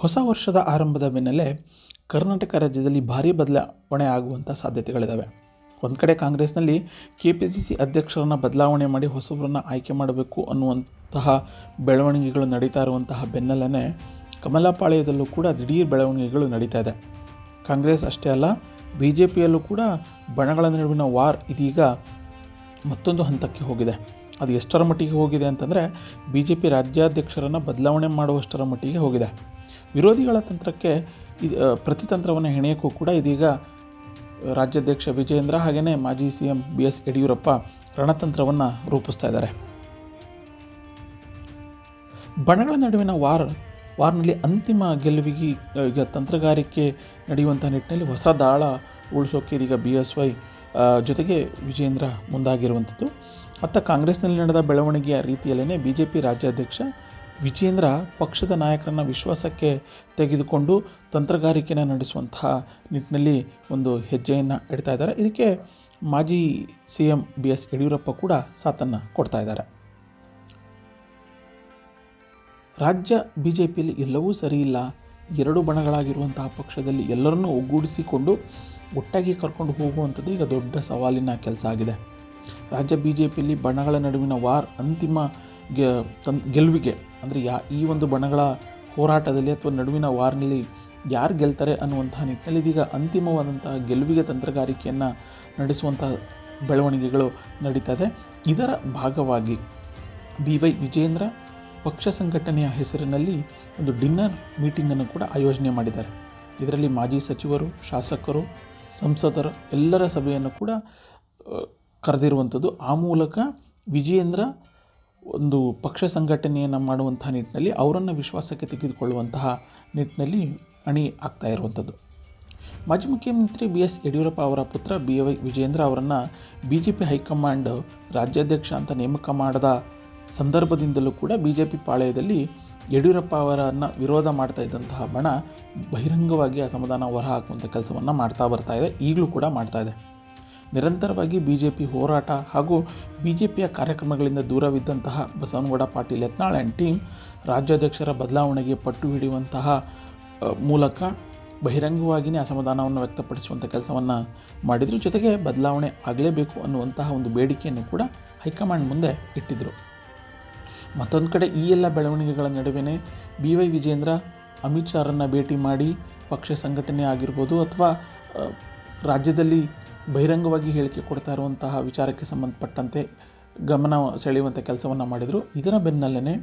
ಹೊಸ ವರ್ಷದ ಆರಂಭದ ಬೆನ್ನಲ್ಲೇ ಕರ್ನಾಟಕ ರಾಜ್ಯದಲ್ಲಿ ಭಾರೀ ಬದಲಾವಣೆ ಆಗುವಂಥ ಸಾಧ್ಯತೆಗಳಿದ್ದಾವೆ ಒಂದು ಕಡೆ ಕಾಂಗ್ರೆಸ್ನಲ್ಲಿ ಕೆ ಪಿ ಸಿ ಸಿ ಅಧ್ಯಕ್ಷರನ್ನು ಬದಲಾವಣೆ ಮಾಡಿ ಹೊಸಬರನ್ನು ಆಯ್ಕೆ ಮಾಡಬೇಕು ಅನ್ನುವಂತಹ ಬೆಳವಣಿಗೆಗಳು ನಡೀತಾ ಇರುವಂತಹ ಬೆನ್ನಲ್ಲೇ ಕಮಲಾಪಾಳ್ಯದಲ್ಲೂ ಕೂಡ ದಿಢೀರ್ ಬೆಳವಣಿಗೆಗಳು ನಡೀತಾ ಇದೆ. ಕಾಂಗ್ರೆಸ್ ಅಷ್ಟೇ ಅಲ್ಲ ಬಿ ಜೆ ಪಿಯಲ್ಲೂ ಕೂಡ ಬಣಗಳ ನಡುವಿನ ವಾರ್ ಇದೀಗ ಮತ್ತೊಂದು ಹಂತಕ್ಕೆ ಹೋಗಿದೆ. ಅದು ಎಷ್ಟರ ಮಟ್ಟಿಗೆ ಹೋಗಿದೆ ಅಂತಂದರೆ ಬಿ ಜೆ ಪಿ ರಾಜ್ಯಾಧ್ಯಕ್ಷರನ್ನು ಬದಲಾವಣೆ ಮಾಡುವಷ್ಟರ ಮಟ್ಟಿಗೆ ಹೋಗಿದೆ. ವಿರೋಧಿಗಳ ತಂತ್ರಕ್ಕೆ ಇದು ಪ್ರತಿತಂತ್ರವನ್ನು ಹೆಣೆಯೋಕ್ಕೂ ಕೂಡ ಇದೀಗ ರಾಜ್ಯಾಧ್ಯಕ್ಷ ವಿಜಯೇಂದ್ರ ಹಾಗೆಯೇ ಮಾಜಿ C M B S Yediyurappa ರಣತಂತ್ರವನ್ನು ರೂಪಿಸ್ತಾ ಇದ್ದಾರೆ. ಬಣಗಳ ನಡುವಿನ ವಾರ್, ವಾರ್ನಲ್ಲಿ ಅಂತಿಮ ಗೆಲುವಿಗೆ ಈಗ ತಂತ್ರಗಾರಿಕೆ ನಡೆಯುವಂಥ ನಿಟ್ಟಿನಲ್ಲಿ ಹೊಸ ದಾಳ ಉಳಿಸೋಕೆ ಇದೀಗ ಬಿ ಎಸ್ ವೈ ಜೊತೆಗೆ ವಿಜೇಂದ್ರ ಮುಂದಾಗಿರುವಂಥದ್ದು. ಅತ್ತ ಕಾಂಗ್ರೆಸ್ನಲ್ಲಿ ನಡೆದ ಬೆಳವಣಿಗೆಯ ರೀತಿಯಲ್ಲೇ ಬಿ ಜೆ ಪಿ ರಾಜ್ಯಾಧ್ಯಕ್ಷ ವಿಜೇಂದ್ರ ಪಕ್ಷದ ನಾಯಕರನ್ನ ವಿಶ್ವಾಸಕ್ಕೆ ತೆಗೆದುಕೊಂಡು ತಂತ್ರಗಾರಿಕೆನ ನಡೆಸುವಂತಹ ನಿಟ್ಟಿನಲ್ಲಿ ಒಂದು ಹೆಜ್ಜೆಯನ್ನು ಇಡ್ತಾ ಇದ್ದಾರೆ. ಇದಕ್ಕೆ ಮಾಜಿ C M B S Yediyurappa ಕೂಡ ಸಾಥನ್ನು ಕೊಡ್ತಾ ಇದ್ದಾರೆ. ರಾಜ್ಯ ಬಿ ಜೆ ಪಿಯಲ್ಲಿ ಎಲ್ಲವೂ ಸರಿಯಿಲ್ಲ ಎರಡು ಬಣಗಳಾಗಿರುವಂತಹ ಪಕ್ಷದಲ್ಲಿ ಎಲ್ಲರನ್ನೂ ಒಗ್ಗೂಡಿಸಿಕೊಂಡು ಒಟ್ಟಾಗಿ ಕರ್ಕೊಂಡು ಹೋಗುವಂಥದ್ದು ಈಗ ದೊಡ್ಡ ಸವಾಲಿನ ಕೆಲಸ ಆಗಿದೆ. ರಾಜ್ಯ ಬಿ ಜೆ ಪಿಯಲ್ಲಿ ಬಣಗಳ ನಡುವಿನ ವಾರ್ ಅಂತಿಮ ಗೆ ಗೆಲುವಿಗೆ, ಅಂದರೆ ಯಾ, ಈ ಒಂದು ಬಣಗಳ ಹೋರಾಟದಲ್ಲಿ ಅಥವಾ ನಡುವಿನ ವಾರ್ನಲ್ಲಿ ಯಾರು ಗೆಲ್ತಾರೆ ಅನ್ನುವಂಥ ನಿಟ್ಟಿನಲ್ಲಿ ಇದೀಗ ಅಂತಿಮವಾದಂತಹ ಗೆಲುವಿಗೆ ತಂತ್ರಗಾರಿಕೆಯನ್ನು ನಡೆಸುವಂತಹ ಬೆಳವಣಿಗೆಗಳು ನಡೀತದೆ. ಇದರ ಭಾಗವಾಗಿ ಬಿ ವೈ ವಿಜೇಂದ್ರ ಪಕ್ಷ ಸಂಘಟನೆಯ ಹೆಸರಿನಲ್ಲಿ ಒಂದು ಡಿನ್ನರ್ ಮೀಟಿಂಗನ್ನು ಕೂಡ ಆಯೋಜನೆ ಮಾಡಿದ್ದಾರೆ. ಇದರಲ್ಲಿ ಮಾಜಿ ಸಚಿವರು, ಶಾಸಕರು, ಸಂಸದರು ಎಲ್ಲರ ಸಭೆಯನ್ನು ಕೂಡ ಕರೆದಿರುವಂಥದ್ದು. ಆ ಮೂಲಕ ವಿಜಯೇಂದ್ರ ಒಂದು ಪಕ್ಷ ಸಂಘಟನೆಯನ್ನು ಮಾಡುವಂಥ ನಿಟ್ಟಿನಲ್ಲಿ ಅವರನ್ನು ವಿಶ್ವಾಸಕ್ಕೆ ತೆಗೆದುಕೊಳ್ಳುವಂತಹ ನಿಟ್ಟಿನಲ್ಲಿ ಅಣಿ ಆಗ್ತಾ ಇರುವಂಥದ್ದು. ಮಾಜಿ ಮುಖ್ಯಮಂತ್ರಿ ಬಿ ಎಸ್ ಯಡಿಯೂರಪ್ಪ ಅವರ ಪುತ್ರ ಬಿ ವೈ ವಿಜೇಂದ್ರ ಅವರನ್ನು ಬಿ ಜೆ ಪಿ ಹೈಕಮಾಂಡ್ ರಾಜ್ಯಾಧ್ಯಕ್ಷ ಅಂತ ನೇಮಕ ಮಾಡದ ಸಂದರ್ಭದಿಂದಲೂ ಕೂಡ ಬಿ ಜೆ ಪಿ ಪಾಳೆಯದಲ್ಲಿ ಯಡಿಯೂರಪ್ಪ ಅವರನ್ನು ವಿರೋಧ ಮಾಡ್ತಾ ಇದ್ದಂತಹ ಬಣ ಬಹಿರಂಗವಾಗಿ ಅಸಮಾಧಾನ ಹೊರಹಾಕುವಂಥ ಕೆಲಸವನ್ನು ಮಾಡ್ತಾ ಬರ್ತಾ ಇದೆ. ಈಗಲೂ ಕೂಡ ಮಾಡ್ತಾ ಇದೆ. ನಿರಂತರವಾಗಿ ಬಿ ಜೆ ಪಿ ಹೋರಾಟ ಹಾಗೂ ಬಿ ಜೆ ಪಿಯ ಕಾರ್ಯಕ್ರಮಗಳಿಂದ ದೂರವಿದ್ದಂತಹ ಬಸವನಗೌಡ ಪಾಟೀಲ್ ಯತ್ನಾಳ್ ಆ್ಯಂಡ್ ಟೀಮ್ ರಾಜ್ಯಾಧ್ಯಕ್ಷರ ಬದಲಾವಣೆಗೆ ಪಟ್ಟು ಹಿಡಿಯುವಂತಹ ಮೂಲಕ ಬಹಿರಂಗವಾಗಿಯೇ ಅಸಮಾಧಾನವನ್ನು ವ್ಯಕ್ತಪಡಿಸುವಂಥ ಕೆಲಸವನ್ನು ಮಾಡಿದರು. ಜೊತೆಗೆ ಬದಲಾವಣೆ ಆಗಲೇಬೇಕು ಅನ್ನುವಂತಹ ಒಂದು ಬೇಡಿಕೆಯನ್ನು ಕೂಡ ಹೈಕಮಾಂಡ್ ಮುಂದೆ ಇಟ್ಟಿದ್ದರು ಮತ್ತೊಂದು ಕಡೆ ಈ ಎಲ್ಲ ಬೆಳವಣಿಗೆಗಳ ನಡುವೆ ಬಿ ವೈ ವಿಜೇಂದ್ರ ಅಮಿತ್ ಶಾರನ್ನು ಭೇಟಿ ಮಾಡಿ ಪಕ್ಷ ಸಂಘಟನೆ ಆಗಿರ್ಬೋದು ಅಥವಾ ರಾಜ್ಯದಲ್ಲಿ ಬಹಿರಂಗವಾಗಿ ಹೇಳಿಕೆ ಕೊಡ್ತಾ ಇರುವಂತಹ ವಿಚಾರಕ್ಕೆ ಸಂಬಂಧಪಟ್ಟಂತೆ ಗಮನ ಸೆಳೆಯುವಂಥ ಕೆಲಸವನ್ನು ಮಾಡಿದರು. ಇದರ ಬೆನ್ನಲ್ಲೇ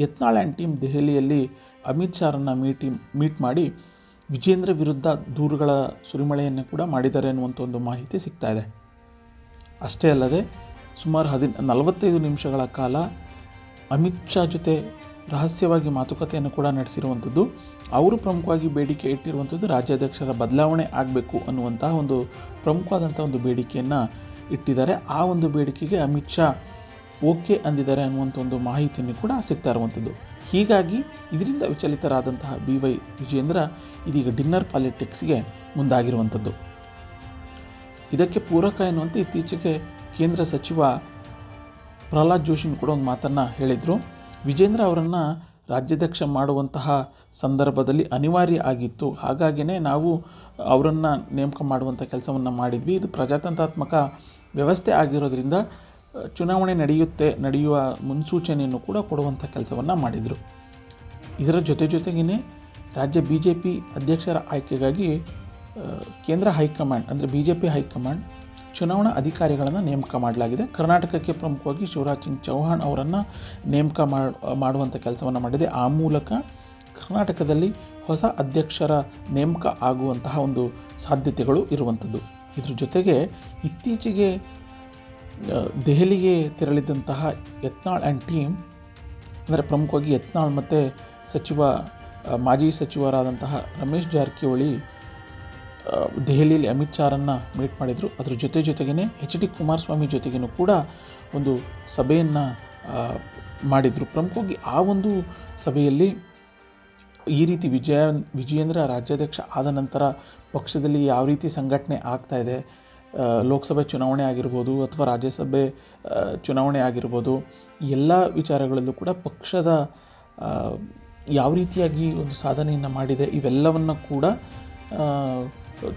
ಯತ್ನಾಳ್ ಆ್ಯಂಡ್ ಟೀಮ್ ದೆಹಲಿಯಲ್ಲಿ ಅಮಿತ್ ಶಾರನ್ನು ಮೀಟಿ, ಮೀಟ್ ಮಾಡಿ ವಿಜೇಂದ್ರ ವಿರುದ್ಧ ದೂರುಗಳ ಸುರಿಮಳೆಯನ್ನು ಕೂಡ ಮಾಡಿದ್ದಾರೆ ಅನ್ನುವಂಥ ಒಂದು ಮಾಹಿತಿ ಸಿಗ್ತಾ ಇದೆ. ಅಷ್ಟೇ ಅಲ್ಲದೆ ಸುಮಾರು ಹದಿನ, ನಲವತ್ತೈದು ನಿಮಿಷಗಳ ಕಾಲ ಅಮಿತ್ ಶಾ ಜೊತೆ ರಹಸ್ಯವಾಗಿ ಮಾತುಕತೆಯನ್ನು ಕೂಡ ನಡೆಸಿರುವಂಥದ್ದು. ಅವರು ಪ್ರಮುಖವಾಗಿ ಬೇಡಿಕೆ ಇಟ್ಟಿರುವಂಥದ್ದು ರಾಜ್ಯಾಧ್ಯಕ್ಷರ ಬದಲಾವಣೆ ಆಗಬೇಕು ಅನ್ನುವಂತಹ ಒಂದು ಪ್ರಮುಖವಾದಂಥ ಒಂದು ಬೇಡಿಕೆಯನ್ನು ಇಟ್ಟಿದ್ದಾರೆ. ಆ ಒಂದು ಬೇಡಿಕೆಗೆ ಅಮಿತ್ ಶಾ ಓಕೆ ಅಂದಿದ್ದಾರೆ ಅನ್ನುವಂಥ ಒಂದು ಮಾಹಿತಿಯನ್ನು ಕೂಡ ಸಿಗ್ತಾ ಇರುವಂಥದ್ದು. ಹೀಗಾಗಿ ಇದರಿಂದ ವಿಚಲಿತರಾದಂತಹ ಬಿ ವೈ ವಿಜೇಂದ್ರ ಇದೀಗ ಡಿನ್ನರ್ ಪಾಲಿಟಿಕ್ಸ್ಗೆ ಮುಂದಾಗಿರುವಂಥದ್ದು. ಇದಕ್ಕೆ ಪೂರಕ ಎನ್ನುವಂತೆ ಇತ್ತೀಚೆಗೆ ಕೇಂದ್ರ ಸಚಿವ ಪ್ರಹ್ಲಾದ್ ಜೋಶಿನ ಕೂಡ ಒಂದು ಮಾತನ್ನು ಹೇಳಿದರು. ವಿಜೇಂದ್ರ ಅವರನ್ನು ರಾಜ್ಯಾಧ್ಯಕ್ಷ ಮಾಡುವಂತಹ ಸಂದರ್ಭದಲ್ಲಿ ಅನಿವಾರ್ಯ ಆಗಿತ್ತು. ಹಾಗಾಗಿಯೇ ನಾವು ಅವರನ್ನು ನೇಮಕ ಮಾಡುವಂಥ ಕೆಲಸವನ್ನು ಮಾಡಿದ್ವಿ. ಇದು ಪ್ರಜಾತಂತ್ರಾತ್ಮಕ ವ್ಯವಸ್ಥೆ ಆಗಿರೋದ್ರಿಂದ ಚುನಾವಣೆ ನಡೆಯುತ್ತೆ, ನಡೆಯುವ ಮುನ್ಸೂಚನೆಯನ್ನು ಕೂಡ ಕೊಡುವಂಥ ಕೆಲಸವನ್ನು ಮಾಡಿದರು. ಇದರ ಜೊತೆ ಜೊತೆಗೇ ರಾಜ್ಯ ಬಿ ಜೆ ಪಿ ಅಧ್ಯಕ್ಷರ ಆಯ್ಕೆಗಾಗಿ ಕೇಂದ್ರ ಹೈಕಮಾಂಡ್ ಅಂದರೆ ಬಿ ಜೆ ಪಿ ಹೈಕಮಾಂಡ್ ಚುನಾವಣಾ ಅಧಿಕಾರಿಗಳನ್ನು ನೇಮಕ ಮಾಡಲಾಗಿದೆ. ಕರ್ನಾಟಕಕ್ಕೆ ಪ್ರಮುಖವಾಗಿ ಶಿವರಾಜ್ ಸಿಂಗ್ ಚೌಹಾಣ್ ಅವರನ್ನು ನೇಮಕ ಮಾಡ್- ಮಾಡುವಂಥ ಕೆಲಸವನ್ನು ಮಾಡಿದೆ. ಆ ಮೂಲಕ ಕರ್ನಾಟಕದಲ್ಲಿ ಹೊಸ ಅಧ್ಯಕ್ಷರ ನೇಮಕ ಆಗುವಂತಹ ಒಂದು ಸಾಧ್ಯತೆಗಳು ಇರುವಂಥದ್ದು ಇದ್ರ ಜೊತೆಗೆ ಇತ್ತೀಚೆಗೆ ದೆಹಲಿಗೆ ತೆರಳಿದಂತಹ ಯತ್ನಾಳ್ ಆ್ಯಂಡ್ ಟೀಮ್, ಅಂದರೆ ಪ್ರಮುಖವಾಗಿ ಯತ್ನಾಳ್ ಮತ್ತು ಸಚಿವ ಮಾಜಿ ಸಚಿವರಾದಂತಹ ರಮೇಶ್ ಜಾರಕಿಹೊಳಿ ದೆಹಲಿಯಲ್ಲಿ ಅಮಿತ್ ಶಾರನ್ನು ಮೀಟ್ ಮಾಡಿದರು. ಅದ್ರ ಜೊತೆ ಜೊತೆಗೇ ಎಚ್ ಡಿ ಕುಮಾರಸ್ವಾಮಿ ಜೊತೆಗೇನು ಕೂಡ ಒಂದು ಸಭೆಯನ್ನು ಮಾಡಿದರು. ಪ್ರಮುಖವಾಗಿ ಆ ಒಂದು ಸಭೆಯಲ್ಲಿ ಈ ರೀತಿ ವಿಜಯ, ವಿಜಯೇಂದ್ರ ರಾಜ್ಯಾಧ್ಯಕ್ಷ ಆದ ನಂತರ ಪಕ್ಷದಲ್ಲಿ ಯಾವ ರೀತಿ ಸಂಘಟನೆ ಆಗ್ತಾ ಇದೆ ಲೋಕಸಭೆ ಚುನಾವಣೆ ಆಗಿರ್ಬೋದು ಅಥವಾ ರಾಜ್ಯಸಭೆ ಚುನಾವಣೆ ಆಗಿರ್ಬೋದು, ಎಲ್ಲ ವಿಚಾರಗಳಲ್ಲೂ ಕೂಡ ಪಕ್ಷದ ಯಾವ ರೀತಿಯಾಗಿ ಒಂದು ಸಾಧನೆಯನ್ನು ಮಾಡಿದೆ, ಇವೆಲ್ಲವನ್ನು ಕೂಡ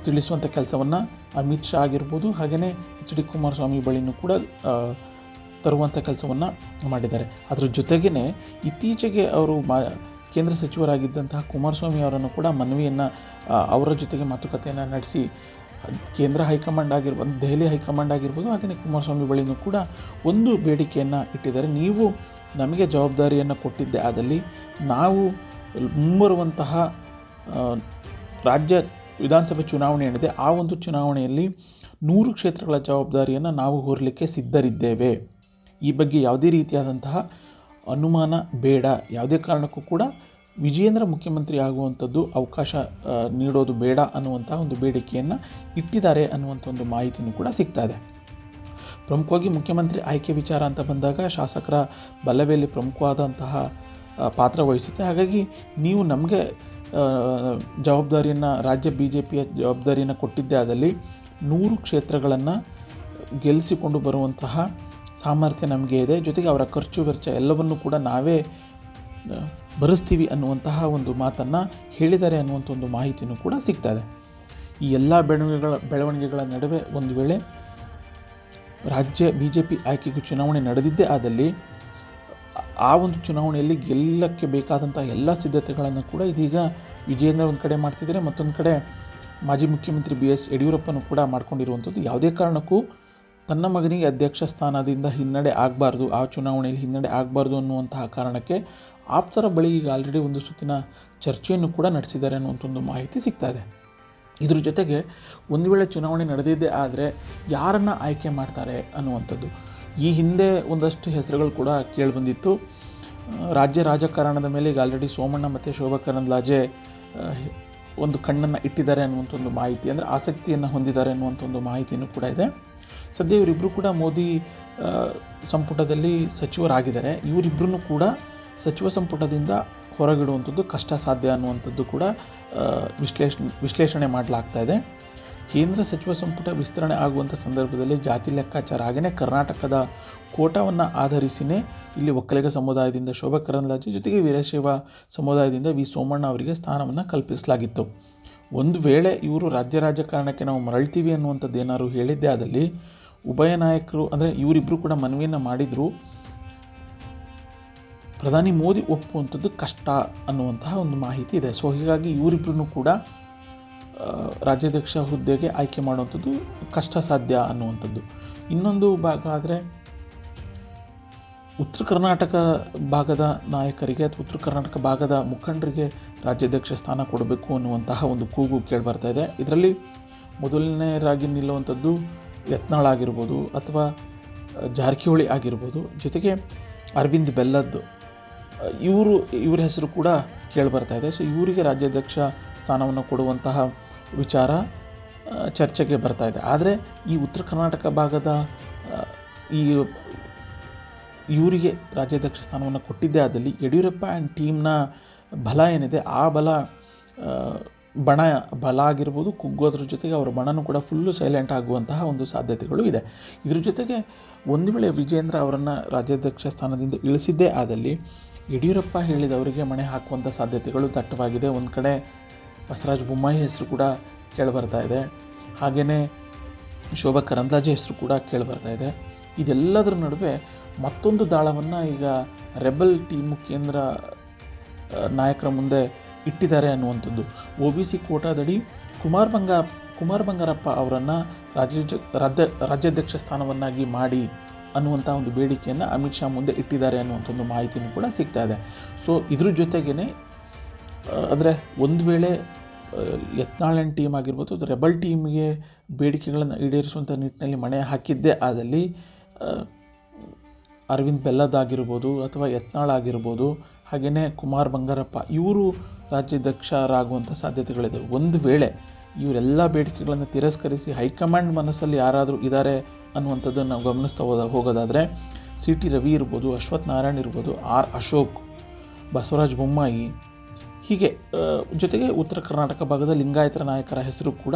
ತಿಳಿಸುವಂಥ ಕೆಲಸವನ್ನು ಅಮಿತ್ ಶಾ ಆಗಿರ್ಬೋದು ಹಾಗೆಯೇ ಎಚ್ ಡಿ ಕುಮಾರಸ್ವಾಮಿ ಬಳಿನೂ ಕೂಡ ತರುವಂಥ ಕೆಲಸವನ್ನು ಮಾಡಿದ್ದಾರೆ. ಅದರ ಜೊತೆಗೇ ಇತ್ತೀಚೆಗೆ ಅವರು ಮಾ, ಕೇಂದ್ರ ಸಚಿವರಾಗಿದ್ದಂತಹ ಕುಮಾರಸ್ವಾಮಿ ಅವರನ್ನು ಕೂಡ ಮನವಿಯನ್ನು ಅವರ ಜೊತೆಗೆ ಮಾತುಕತೆಯನ್ನು ನಡೆಸಿ, ಕೇಂದ್ರ ಹೈಕಮಾಂಡ್ ಆಗಿರ್ಬೋದು ದೆಹಲಿ ಹೈಕಮಾಂಡ್ ಆಗಿರ್ಬೋದು ಹಾಗೆಯೇ ಕುಮಾರಸ್ವಾಮಿ ಬಳಿನೂ ಕೂಡ ಒಂದು ಬೇಡಿಕೆಯನ್ನು ಇಟ್ಟಿದ್ದಾರೆ. ನೀವು ನಮಗೆ ಜವಾಬ್ದಾರಿಯನ್ನು ಕೊಟ್ಟಿದ್ದೆ ಆದಲ್ಲಿ ನಾವು ಮುಂಬರುವಂತಹ ರಾಜ್ಯ ವಿಧಾನಸಭೆ ಚುನಾವಣೆ ಏನಿದೆ ಆ ಒಂದು ಚುನಾವಣೆಯಲ್ಲಿ ನೂರು ಕ್ಷೇತ್ರಗಳ ಜವಾಬ್ದಾರಿಯನ್ನು ನಾವು ಹೊರಲಿಕ್ಕೆ ಸಿದ್ಧರಿದ್ದೇವೆ. ಈ ಬಗ್ಗೆ ಯಾವುದೇ ರೀತಿಯಾದಂತಹ ಅನುಮಾನ ಬೇಡ. ಯಾವುದೇ ಕಾರಣಕ್ಕೂ ಕೂಡ ವಿಜಯೇಂದ್ರ ಮುಖ್ಯಮಂತ್ರಿ ಆಗುವಂಥದ್ದು ಅವಕಾಶ ನೀಡೋದು ಬೇಡ ಅನ್ನುವಂಥ ಒಂದು ಬೇಡಿಕೆಯನ್ನು ಇಟ್ಟಿದ್ದಾರೆ ಅನ್ನುವಂಥ ಒಂದು ಮಾಹಿತಿನೂ ಕೂಡ ಸಿಗ್ತಾ ಇದೆ. ಪ್ರಮುಖವಾಗಿ ಮುಖ್ಯಮಂತ್ರಿ ಆಯ್ಕೆ ವಿಚಾರ ಅಂತ ಬಂದಾಗ ಶಾಸಕರ ಬಲವೆಯಲ್ಲಿ ಪ್ರಮುಖವಾದಂತಹ ಪಾತ್ರ ವಹಿಸುತ್ತೆ. ಹಾಗಾಗಿ ನೀವು ನಮಗೆ ಜವಾಬ್ದಾರಿಯನ್ನು ರಾಜ್ಯ ಬಿ ಜೆ ಪಿಯ ಜವಾಬ್ದಾರಿಯನ್ನು ಕೊಟ್ಟಿದ್ದೇ ಆದಲ್ಲಿ ನೂರು ಕ್ಷೇತ್ರಗಳನ್ನು ಗೆಲ್ಲಿಸಿಕೊಂಡು ಬರುವಂತಹ ಸಾಮರ್ಥ್ಯ ನಮಗೆ ಇದೆ. ಜೊತೆಗೆ ಅವರ ಖರ್ಚು ವೆಚ್ಚ ಎಲ್ಲವನ್ನು ಕೂಡ ನಾವೇ ಭರಿಸ್ತೀವಿ ಅನ್ನುವಂತಹ ಒಂದು ಮಾತನ್ನು ಹೇಳಿದ್ದಾರೆ ಅನ್ನುವಂಥ ಒಂದು ಮಾಹಿತಿನೂ ಕೂಡ ಸಿಗ್ತಾ ಇದೆ. ಈ ಎಲ್ಲ ಬೆಳವಣಿಗೆಗಳ ಬೆಳವಣಿಗೆಗಳ ನಡುವೆ ಒಂದು ವೇಳೆ ರಾಜ್ಯ ಬಿ ಜೆ ಪಿ ಆಯ್ಕೆಗೂ ಚುನಾವಣೆ ನಡೆದಿದ್ದೇ ಆದಲ್ಲಿ ಆ ಒಂದು ಚುನಾವಣೆಯಲ್ಲಿ ಗೆಲ್ಲಕ್ಕೆ ಬೇಕಾದಂಥ ಎಲ್ಲ ಸಿದ್ಧತೆಗಳನ್ನು ಕೂಡ ಇದೀಗ ವಿಜಯೇಂದ್ರ ಒಂದು ಕಡೆ ಮಾಡ್ತಿದ್ದಾರೆ. ಮತ್ತೊಂದು ಕಡೆ ಮಾಜಿ ಮುಖ್ಯಮಂತ್ರಿ ಬಿ ಎಸ್ ಯಡಿಯೂರಪ್ಪನೂ ಕೂಡ ಮಾಡ್ಕೊಂಡಿರುವಂಥದ್ದು. ಯಾವುದೇ ಕಾರಣಕ್ಕೂ ತನ್ನ ಮಗನಿಗೆ ಅಧ್ಯಕ್ಷ ಸ್ಥಾನದಿಂದ ಹಿನ್ನಡೆ ಆಗಬಾರ್ದು, ಆ ಚುನಾವಣೆಯಲ್ಲಿ ಹಿನ್ನಡೆ ಆಗಬಾರ್ದು ಅನ್ನುವಂತಹ ಕಾರಣಕ್ಕೆ ಆಪ್ತರ ಬಳಿ ಈಗ ಆಲ್ರೆಡಿ ಒಂದು ಸುತ್ತಿನ ಚರ್ಚೆಯನ್ನು ಕೂಡ ನಡೆಸಿದ್ದಾರೆ ಅನ್ನುವಂಥ ಒಂದು ಮಾಹಿತಿ ಸಿಗ್ತಾ ಇದೆ. ಇದ್ರ ಜೊತೆಗೆ ಒಂದು ವೇಳೆ ಚುನಾವಣೆ ನಡೆದಿದ್ದೇ ಆದರೆ ಯಾರನ್ನು ಆಯ್ಕೆ ಮಾಡ್ತಾರೆ ಅನ್ನುವಂಥದ್ದು. ಈ ಹಿಂದೆ ಒಂದಷ್ಟು ಹೆಸರುಗಳು ಕೂಡ ಕೇಳಿಬಂದಿತ್ತು. ರಾಜ್ಯ ರಾಜಕಾರಣದ ಮೇಲೆ ಈಗ ಆಲ್ರೆಡಿ ಸೋಮಣ್ಣ ಮತ್ತು ಶೋಭಾ ಕರಂದ್ಲಾಜೆ ಒಂದು ಕಣ್ಣನ್ನು ಇಟ್ಟಿದ್ದಾರೆ ಅನ್ನುವಂಥ ಒಂದು ಮಾಹಿತಿ, ಅಂದರೆ ಆಸಕ್ತಿಯನ್ನು ಹೊಂದಿದ್ದಾರೆ ಅನ್ನುವಂಥ ಒಂದು ಮಾಹಿತಿಯೂ ಕೂಡ ಇದೆ. ಸದ್ಯ ಇವರಿಬ್ಬರು ಕೂಡ ಮೋದಿ ಸಂಪುಟದಲ್ಲಿ ಸಚಿವರಾಗಿದ್ದಾರೆ. ಇವರಿಬ್ಬರೂ ಕೂಡ ಸಚಿವ ಸಂಪುಟದಿಂದ ಹೊರಗಿಡುವಂಥದ್ದು ಕಷ್ಟ ಸಾಧ್ಯ ಅನ್ನುವಂಥದ್ದು ಕೂಡ ವಿಶ್ಲೇಷಣೆ ವಿಶ್ಲೇಷಣೆ ಮಾಡಲಾಗ್ತಾ ಇದೆ. ಕೇಂದ್ರ ಸಚಿವ ಸಂಪುಟ ವಿಸ್ತರಣೆ ಆಗುವಂಥ ಸಂದರ್ಭದಲ್ಲಿ ಜಾತಿ ಲೆಕ್ಕಾಚಾರ ಹಾಗೆಯೇ ಕರ್ನಾಟಕದ ಕೋಟಾವನ್ನು ಆಧರಿಸಿನೇ ಇಲ್ಲಿ ಒಕ್ಕಲಿಗ ಸಮುದಾಯದಿಂದ ಶೋಭಾ ಕರಂದ್ಲಾಜೆ ಜೊತೆಗೆ ವೀರಶೈವ ಸಮುದಾಯದಿಂದ ವಿ ಸೋಮಣ್ಣ ಅವರಿಗೆ ಸ್ಥಾನವನ್ನು ಕಲ್ಪಿಸಲಾಗಿತ್ತು. ಒಂದು ವೇಳೆ ಇವರು ರಾಜ್ಯ ರಾಜಕಾರಣಕ್ಕೆ ನಾವು ಮರಳ್ತೀವಿ ಅನ್ನುವಂಥದ್ದು ಏನಾದ್ರು ಹೇಳಿದ್ದೇ ಆದಲ್ಲಿ ಉಭಯ ನಾಯಕರು ಅಂದರೆ ಇವರಿಬ್ಬರು ಕೂಡ ಮನವಿಯನ್ನು ಮಾಡಿದರು. ಪ್ರಧಾನಿ ಮೋದಿ ಒಪ್ಪುವಂಥದ್ದು ಕಷ್ಟ ಅನ್ನುವಂತಹ ಒಂದು ಮಾಹಿತಿ ಇದೆ. ಸೊ ಹೀಗಾಗಿ ಇವರಿಬ್ಬರೂ ಕೂಡ ರಾಜ್ಯಾಧ್ಯಕ್ಷ ಹುದ್ದೆಗೆ ಆಯ್ಕೆ ಮಾಡುವಂಥದ್ದು ಕಷ್ಟ ಸಾಧ್ಯ ಅನ್ನುವಂಥದ್ದು. ಇನ್ನೊಂದು ಭಾಗ ಆದರೆ, ಉತ್ತರ ಕರ್ನಾಟಕ ಭಾಗದ ನಾಯಕರಿಗೆ ಅಥವಾ ಉತ್ತರ ಕರ್ನಾಟಕ ಭಾಗದ ಮುಖಂಡರಿಗೆ ರಾಜ್ಯಾಧ್ಯಕ್ಷ ಸ್ಥಾನ ಕೊಡಬೇಕು ಅನ್ನುವಂತಹ ಒಂದು ಕೂಗು ಕೇಳಿಬರ್ತಾ ಇದೆ. ಇದರಲ್ಲಿ ಮೊದಲನೇದಾಗಿ ನಿಲ್ಲುವಂಥದ್ದು ಯತ್ನಾಳ್ ಆಗಿರ್ಬೋದು ಅಥವಾ ಜಾರಕಿಹೊಳಿ ಆಗಿರ್ಬೋದು. ಜೊತೆಗೆ ಅರವಿಂದ್ ಬೆಲ್ಲದ್ದು ಇವರು, ಇವರ ಹೆಸರು ಕೂಡ ಕೇಳಿಬರ್ತಾ ಇದೆ. ಸೊ ಇವರಿಗೆ ರಾಜ್ಯಾಧ್ಯಕ್ಷ ಸ್ಥಾನವನ್ನು ಕೊಡುವಂತಹ ವಿಚಾರ ಚರ್ಚೆಗೆ ಬರ್ತಾ ಇದೆ. ಆದರೆ ಈ ಉತ್ತರ ಕರ್ನಾಟಕ ಭಾಗದ ಈ ಇವರಿಗೆ ರಾಜ್ಯಾಧ್ಯಕ್ಷ ಸ್ಥಾನವನ್ನು ಕೊಟ್ಟಿದ್ದೇ ಆದಲ್ಲಿ ಯಡಿಯೂರಪ್ಪ ಆ್ಯಂಡ್ ಟೀಮ್ನ ಬಲ ಏನಿದೆ, ಆ ಬಲ ಬಣ ಬಲ ಆಗಿರ್ಬೋದು ಕುಗ್ಗೋದ್ರ ಜೊತೆಗೆ ಅವರ ಬಣನೂ ಕೂಡ ಫುಲ್ಲು ಸೈಲೆಂಟ್ ಆಗುವಂತಹ ಒಂದು ಸಾಧ್ಯತೆಗಳು ಇದೆ. ಇದ್ರ ಜೊತೆಗೆ ಒಂದು ವೇಳೆ ವಿಜೇಂದ್ರ ಅವರನ್ನು ರಾಜ್ಯಾಧ್ಯಕ್ಷ ಸ್ಥಾನದಿಂದ ಇಳಿಸಿದ್ದೇ ಆದಲ್ಲಿ ಯಡಿಯೂರಪ್ಪ ಹೇಳಿದವರಿಗೆ ಮಣೆ ಹಾಕುವಂಥ ಸಾಧ್ಯತೆಗಳು ದಟ್ಟವಾಗಿದೆ. ಒಂದು ಕಡೆ ಬಸವರಾಜ ಬೊಮ್ಮಾಯಿ ಹೆಸರು ಕೂಡ ಕೇಳಿಬರ್ತಾ ಇದೆ. ಹಾಗೆಯೇ ಶೋಭಾ ಕರಂದ್ಲಾಜೆ ಹೆಸರು ಕೂಡ ಕೇಳಿಬರ್ತಾ ಇದೆ. ಇದೆಲ್ಲದರ ನಡುವೆ ಮತ್ತೊಂದು ದಾಳವನ್ನು ಈಗ ರೆಬಲ್ ಟೀಮು ಕೇಂದ್ರ ನಾಯಕರ ಮುಂದೆ ಇಟ್ಟಿದ್ದಾರೆ ಅನ್ನುವಂಥದ್ದು. ಒ ಬಿ ಸಿ ಕೋಟಾದಡಿ ಕುಮಾರ್ ಬಂಗ, ಕುಮಾರ್ ಬಂಗಾರಪ್ಪ ಅವರನ್ನು ರಾಜ್ಯ ರಾಜ್ಯ, ರಾಜ್ಯಾಧ್ಯಕ್ಷ ಸ್ಥಾನವನ್ನಾಗಿ ಮಾಡಿ ಅನ್ನುವಂಥ ಒಂದು ಬೇಡಿಕೆಯನ್ನು ಅಮಿತ್ ಶಾ ಮುಂದೆ ಇಟ್ಟಿದ್ದಾರೆ ಅನ್ನುವಂಥ ಒಂದು ಮಾಹಿತಿನೂ ಕೂಡ ಸಿಗ್ತಾ ಇದೆ. ಸೊ, ಇದ್ರ ಜೊತೆಗೇ ಅಂದರೆ ಒಂದು ವೇಳೆ ಯತ್ನಾಳನ್ ಟೀಮ್ ಆಗಿರ್ಬೋದು, ಅದು ರೆಬಲ್ ಟೀಮ್ಗೆ ಬೇಡಿಕೆಗಳನ್ನು ಈಡೇರಿಸುವಂಥ ನಿಟ್ಟಿನಲ್ಲಿ ಮಣೆ ಹಾಕಿದ್ದೇ ಆದಲ್ಲಿ ಅರವಿಂದ್ ಬೆಲ್ಲದಾಗಿರ್ಬೋದು ಅಥವಾ ಯತ್ನಾಳ್ ಆಗಿರ್ಬೋದು ಹಾಗೆಯೇ ಕುಮಾರ್ ಬಂಗಾರಪ್ಪ ಇವರು ರಾಜ್ಯಾಧ್ಯಕ್ಷರಾಗುವಂಥ ಸಾಧ್ಯತೆಗಳಿದೆ. ಒಂದು ವೇಳೆ ಇವರೆಲ್ಲ ಬೇಡಿಕೆಗಳನ್ನು ತಿರಸ್ಕರಿಸಿ ಹೈಕಮಾಂಡ್ ಮನಸ್ಸಲ್ಲಿ ಯಾರಾದರೂ ಇದ್ದಾರೆ ಅನ್ನುವಂಥದ್ದನ್ನು ನಾವು ಗಮನಿಸ್ತಾ ಹೋದ, ಹೋಗೋದಾದರೆ ಸಿ ಟಿ ರವಿ ಇರ್ಬೋದು, ಅಶ್ವಥ್ ನಾರಾಯಣ್ ಇರ್ಬೋದು, ಆರ್. ಅಶೋಕ್, ಬಸವರಾಜ ಬೊಮ್ಮಾಯಿ, ಹೀಗೆ ಜೊತೆಗೆ ಉತ್ತರ ಕರ್ನಾಟಕ ಭಾಗದ ಲಿಂಗಾಯತರ ನಾಯಕರ ಹೆಸರು ಕೂಡ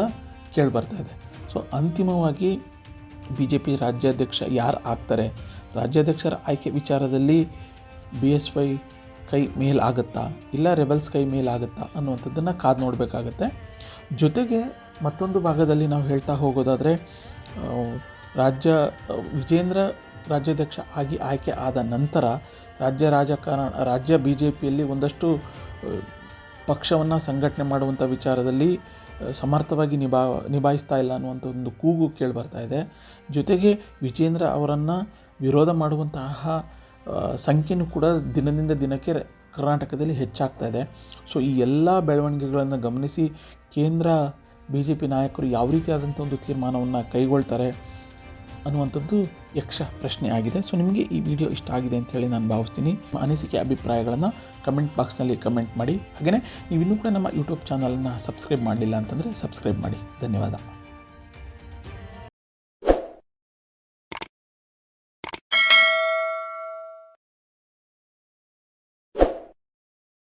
ಕೇಳಿಬರ್ತಾ ಇದೆ. ಸೊ, ಅಂತಿಮವಾಗಿ ಬಿ ಜೆ ಪಿ ರಾಜ್ಯಾಧ್ಯಕ್ಷ ಯಾರು ಆಗ್ತಾರೆ? ರಾಜ್ಯಾಧ್ಯಕ್ಷರ ಆಯ್ಕೆ ವಿಚಾರದಲ್ಲಿ ಬಿ ಎಸ್ ವೈ ಕೈ ಮೇಲಾಗುತ್ತಾ ಇಲ್ಲ ರೆಬಲ್ಸ್ ಕೈ ಮೇಲಾಗುತ್ತಾ ಅನ್ನುವಂಥದ್ದನ್ನು ಕಾದು ನೋಡಬೇಕಾಗತ್ತೆ. ಜೊತೆಗೆ ಮತ್ತೊಂದು ಭಾಗದಲ್ಲಿ ನಾವು ಹೇಳ್ತಾ ಹೋಗೋದಾದರೆ ರಾಜ್ಯ ವಿಜೇಂದ್ರ ರಾಜ್ಯಾಧ್ಯಕ್ಷ ಆಗಿ ಆಯ್ಕೆ ಆದ ನಂತರ ರಾಜ್ಯ ರಾಜಕಾರಣ, ರಾಜ್ಯ ಬಿ ಜೆ ಪಿಯಲ್ಲಿ ಒಂದಷ್ಟು ಪಕ್ಷವನ್ನು ಸಂಘಟನೆ ಮಾಡುವಂಥ ವಿಚಾರದಲ್ಲಿ ಸಮರ್ಥವಾಗಿ ನಿಭಾ, ನಿಭಾಯಿಸ್ತಾ ಇಲ್ಲ ಅನ್ನುವಂಥ ಒಂದು ಕೂಗು ಕೇಳಿ ಬರ್ತಾ ಇದೆ. ಜೊತೆಗೆ ವಿಜೇಂದ್ರ ಅವರನ್ನು ವಿರೋಧ ಮಾಡುವಂತಹ ಆ, ಸಂಖ್ಯೆನೂ ಕೂಡ ದಿನದಿಂದ ದಿನಕ್ಕೆ ಕರ್ನಾಟಕದಲ್ಲಿ ಹೆಚ್ಚಾಗ್ತಾ ಇದೆ. ಸೊ ಈ ಎಲ್ಲ ಬೆಳವಣಿಗೆಗಳನ್ನು ಗಮನಿಸಿ ಕೇಂದ್ರ ಬಿ ಜೆ ಪಿ ನಾಯಕರು ಯಾವ ರೀತಿಯಾದಂಥ ಒಂದು ತೀರ್ಮಾನವನ್ನು ಕೈಗೊಳ್ತಾರೆ ಅನ್ನುವಂಥದ್ದು ಯಕ್ಷ ಪ್ರಶ್ನೆ ಆಗಿದೆ. ಸೊ ನಿಮಗೆ ಈ ವಿಡಿಯೋ ಇಷ್ಟ ಆಗಿದೆ ಅಂತ ಹೇಳಿ ನಾನು ಭಾವಿಸ್ತೀನಿ. ಅನಿಸಿಕೆ ಅಭಿಪ್ರಾಯಗಳನ್ನು ಕಮೆಂಟ್ ಬಾಕ್ಸ್ನಲ್ಲಿ ಕಮೆಂಟ್ ಮಾಡಿ. ಹಾಗೆಯೇ ನೀವು ಇನ್ನೂ ಕೂಡ ನಮ್ಮ ಯೂಟ್ಯೂಬ್ ಚಾನಲನ್ನು ಸಬ್ಸ್ಕ್ರೈಬ್ ಮಾಡಲಿಲ್ಲ ಅಂತಂದರೆ ಸಬ್ಸ್ಕ್ರೈಬ್ ಮಾಡಿ. ಧನ್ಯವಾದ.